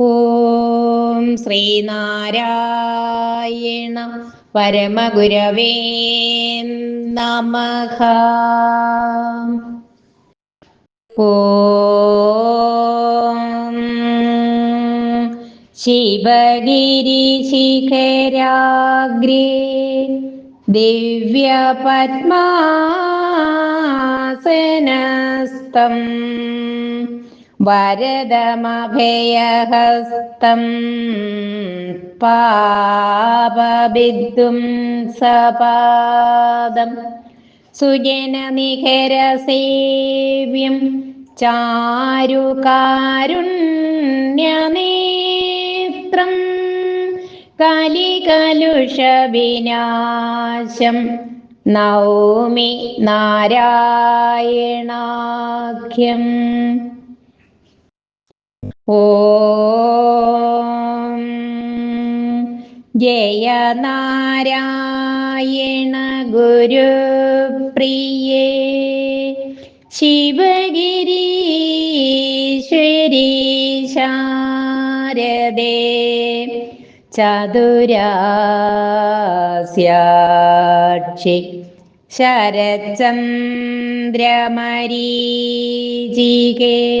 ഓം ശ്രീനാരായണ പരമഗുരവേ നമഃ. ശിവഗിരിശിഖരാഗ്രേ ദിവ്യപത്മാസനസ്തം. വരദമഭയഹസ്തം പാപബിദ്ദും സപാദം സുജനനിഖരസേവ്യം ചാരുകാരുണ്യനേത്രം കലികലുഷവിനാശം നൗമി നാരായണാഖ്യം ഓം ജയ നാരായണ ഗുരുപ്രിയേ ശിവഗിരീശ്വരി ശാരദേ. ചതുരാസ്യാക്ഷി. ശരചന്ദ്രമരീചികേ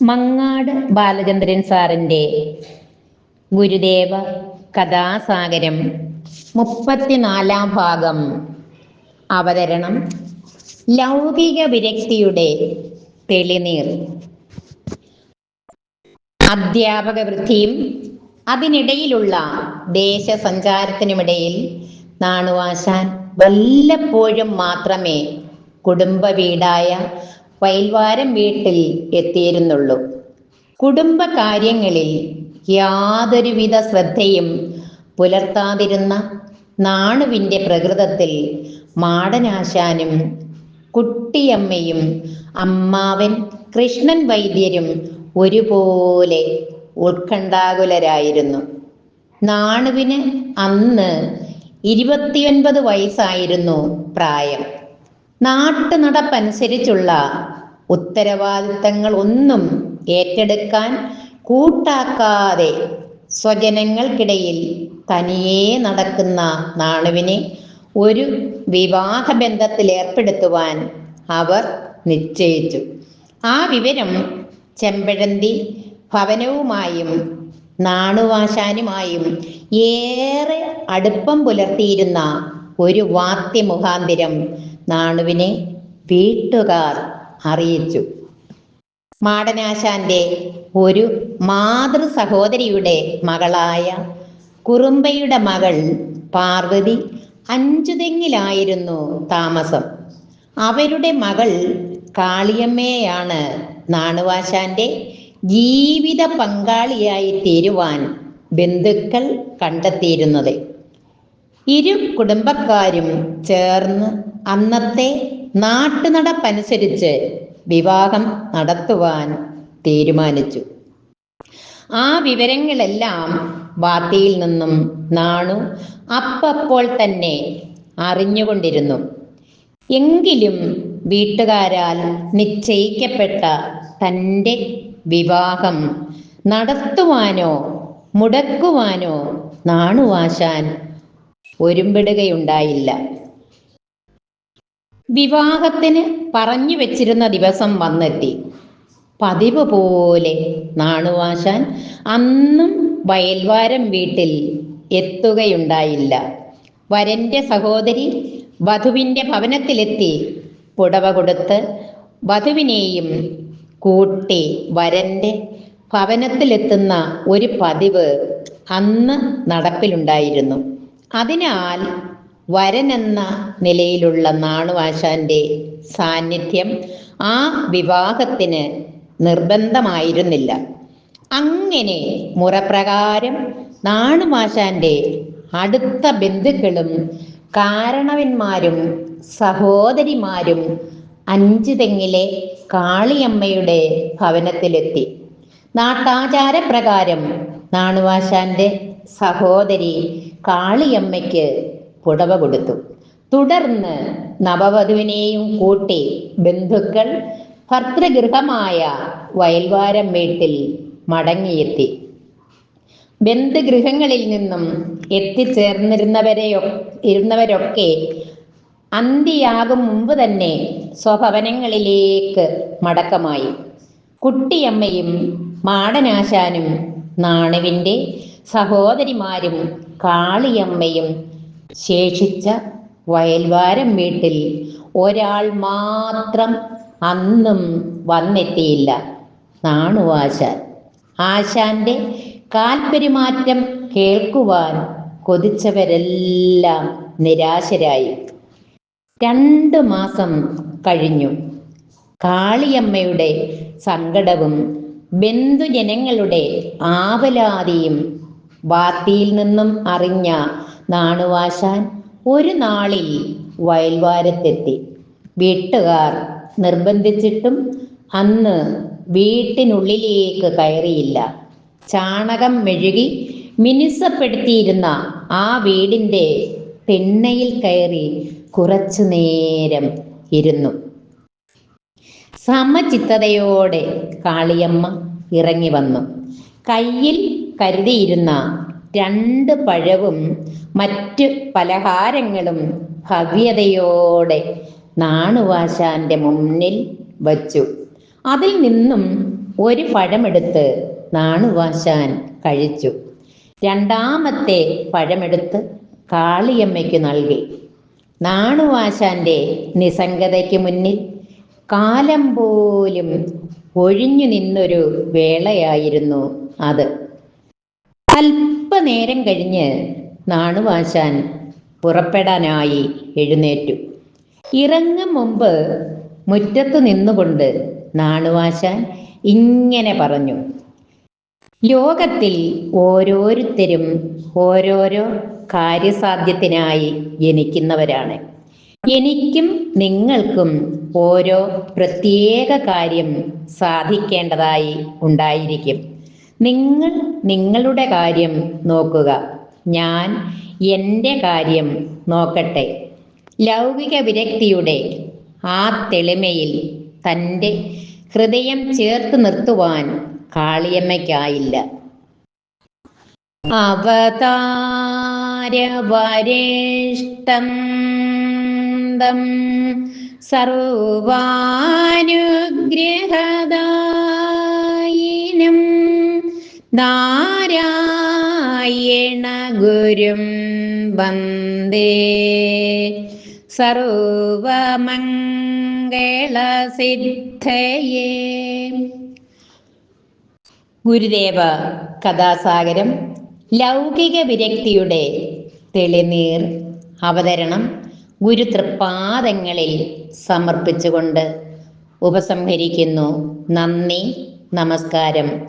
മങ്ങാട് ബാലചന്ദ്രൻ സാറിന്റെ ഗുരുദേവ കഥാസാഗരം മുപ്പത്തിനാലാം ഭാഗം അവതരണം ലൗകിക വിരക്തിയുടെ തെളിനീർ. അധ്യാപക വൃത്തിയും അതിനിടയിലുള്ള ദേശസഞ്ചാരത്തിനുമിടയിൽ നാണുവാശാൻ വല്ലപ്പോഴും മാത്രമേ കുടുംബ വീടായ വയൽവാരം വീട്ടിൽ എത്തിയിരുന്നുള്ളൂ. കുടുംബ കാര്യങ്ങളിൽ യാതൊരുവിധ ശ്രദ്ധയും പുലർത്താതിരുന്ന നാണുവിന്റെ പ്രകൃതത്തിൽ മാടനാശാനും കുട്ടിയമ്മയും അമ്മാവൻ കൃഷ്ണൻ വൈദ്യരും ഒരുപോലെ ഉത്കണ്ഠാകുലരായിരുന്നു. നാണുവിന് അന്ന് ഇരുപത്തിയൊൻപത് വയസ്സായിരുന്നു പ്രായം. നാട്ടു നടപ്പനുസരിച്ചുള്ള ഉത്തരവാദിത്തങ്ങൾ ഒന്നും ഏറ്റെടുക്കാൻ കൂട്ടാക്കാതെ സ്വജനങ്ങൾക്കിടയിൽ തനിയെ നടക്കുന്ന നാണുവിനെ ഒരു വിവാഹ ബന്ധത്തിൽ ഏർപ്പെടുത്തുവാൻ അവർ നിശ്ചയിച്ചു. ആ വിവരം ചെമ്പഴന്തി ഭവനവുമായും നാണുവാശാനുമായും ഏറെ അടുപ്പം പുലർത്തിയിരുന്ന ഒരു വാർത്യമുഖാന്തിരം നാണുവിനെ വീട്ടുകാർ അറിയിച്ചു. മാടനാശാന്റെ ഒരു മാതൃ സഹോദരിയുടെ മകളായ കുറുമ്പയുടെ മകൾ പാർവതി അഞ്ചുതെങ്ങിലായിരുന്നു താമസം. അവരുടെ മകൾ കാളിയമ്മയാണ് നാണുവാശാന്റെ ജീവിത പങ്കാളിയായി തീരുവാൻ ബന്ധുക്കൾ കണ്ടെത്തിയിരുന്നത്. ഇരു കുടുംബക്കാരും ചേർന്ന് അന്നത്തെ നാട്ടുനടപ്പനുസരിച്ച് വിവാഹം നടത്തുവാൻ തീരുമാനിച്ചു. ആ വിവരങ്ങളെല്ലാം വാർത്തയിൽ നിന്നും നാണു അപ്പപ്പോൾ തന്നെ അറിഞ്ഞുകൊണ്ടിരുന്നു. എങ്കിലും വീട്ടുകാരാൽ നിശ്ചയിക്കപ്പെട്ട തന്റെ വിവാഹം നടത്തുവാനോ മുടക്കുവാനോ നാണുവാശാൻ ഒരുമ്പിടുകയുണ്ടായില്ല. വിവാഹത്തിന് പറഞ്ഞു വെച്ചിരുന്ന ദിവസം വന്നെത്തി. പതിവ് പോലെ നാണുവാശാൻ അന്നും വയൽവാരം വീട്ടിൽ എത്തുകയുണ്ടായില്ല. വരന്റെ സഹോദരി വധുവിന്റെ ഭവനത്തിലെത്തി പുടവ കൊടുത്ത് വധുവിനെയും കൂട്ടി വരന്റെ ഭവനത്തിലെത്തുന്ന ഒരു പതിവ് അന്ന് നടപ്പിലുണ്ടായിരുന്നു. അതിനാൽ വരനെന്ന നിലയിലുള്ള നാണുവാശാന്റെ സാന്നിധ്യം ആ വിവാഹത്തിന് നിർബന്ധമായിരുന്നില്ല. അങ്ങനെ മുറപ്രകാരം നാണുമാശാന്റെ അടുത്ത ബന്ധുക്കളും കാരണവന്മാരും സഹോദരിമാരും അഞ്ചു തെങ്ങിലെ കാളിയമ്മയുടെ ഭവനത്തിലെത്തി. നാട്ടാചാരപ്രകാരം നാണുവാശാന്റെ സഹോദരി കാളിയമ്മയ്ക്ക് പുടവ കൊടുത്തു. തുടർന്ന് നവവധുവിനെയും കൂട്ടി ബന്ധുക്കൾ ഭർത്തൃഗൃഹമായ വയൽവാരം വീട്ടിൽ മടങ്ങിയെത്തി. ബന്ധുഗൃഹങ്ങളിൽ നിന്നും എത്തിച്ചേർന്നിരുന്നവരെ ഇരുന്നവരൊക്കെ അന്തിയാകും മുമ്പ് തന്നെ സ്വഭവനങ്ങളിലേക്ക് മടക്കമായി. കുട്ടിയമ്മയും മാടനാശാനും നാണുവിന്റെ സഹോദരിമാരും കാളിയമ്മയും ശേഷിച്ച വയൽവാരം വീട്ടിൽ ഒരാൾ മാത്രം അന്നും വന്നെത്തിയില്ല. നാണുവാശാൻ ആശാന്റെ കാൽപെരുമാറ്റം കേൾക്കുവാൻ കൊതിച്ചവരെല്ലാം നിരാശരായി. രണ്ട് മാസം കഴിഞ്ഞു. കാളിയമ്മയുടെ സങ്കടവും ബന്ധുജനങ്ങളുടെ ആവലാതിയും വാർത്തയിൽ നിന്നും അറിഞ്ഞ നാണുവാശാൻ ഒരു നാളിൽ വയൽവാരത്തെത്തി. വീട്ടുകാർ നിർബന്ധിച്ചിട്ടും അന്ന് വീട്ടിനുള്ളിലേക്ക് കയറിയില്ല. ചാണകം മെഴുകി മിനുസപ്പെടുത്തിയിരുന്ന ആ വീടിന്റെ തിണ്ണയിൽ കയറി കുറച്ചു നേരം ഇരുന്നു. സമചിത്തതയോടെ കാളിയമ്മ ഇറങ്ങി വന്നു. കയ്യിൽ കരുതിയിരുന്ന രണ്ട് പഴവും മറ്റ് പലഹാരങ്ങളും ഭവ്യതയോടെ നാണുവാശാന്റെ മുന്നിൽ വച്ചു. അതിൽ നിന്നും ഒരു പഴമെടുത്ത് നാണുവാശാൻ കഴിച്ചു. രണ്ടാമത്തെ പഴമെടുത്ത് കാളിയമ്മയ്ക്ക് നൽകി. നാണുവാശാന്റെ നിസംഗതയ്ക്ക് മുന്നിൽ കാലം പോലും ഒഴിഞ്ഞു നിന്നൊരു വേളയായിരുന്നു അത്. അല്പനേരം കഴിഞ്ഞ് നാണുവാശാൻ പുറപ്പെടാനായി എഴുന്നേറ്റു. ഇറങ്ങും മുമ്പ് മുറ്റത്ത് നിന്നുകൊണ്ട് നാണുവാശാൻ ഇങ്ങനെ പറഞ്ഞു. ലോകത്തിൽ ഓരോരുത്തരും ഓരോരോ കാര്യസാധ്യത്തിനായി ജനിക്കുന്നവരാണ്. എനിക്കും നിങ്ങൾക്കും ഓരോ പ്രത്യേക കാര്യം സാധിക്കേണ്ടതായി ഉണ്ടായിരിക്കും. നിങ്ങൾ നിങ്ങളുടെ കാര്യം നോക്കുക. ഞാൻ എന്റെ കാര്യം നോക്കട്ടെ. ലൗകിക വിരക്തിയുടെ ആ തെളിമയിൽ തന്റെ ഹൃദയം ചേർത്ത് നിർത്തുവാൻ കാളിയമ്മയ്ക്കായില്ല. അവതാരവരേഷ്ടം സർവാനുഗ്രഹദാ നാരായണ ഗുരും വന്ദേ. സർവമംഗളസിദ്ധയേ. ഗുരുദേവ കഥാസാഗരം ലൗകിക വിരക്തിയുടെ തെളിനീർ അവതരണം ഗുരുതൃപാദങ്ങളിൽ സമർപ്പിച്ചുകൊണ്ട് ഉപസംഹരിക്കുന്നു. നന്ദി നമസ്കാരം.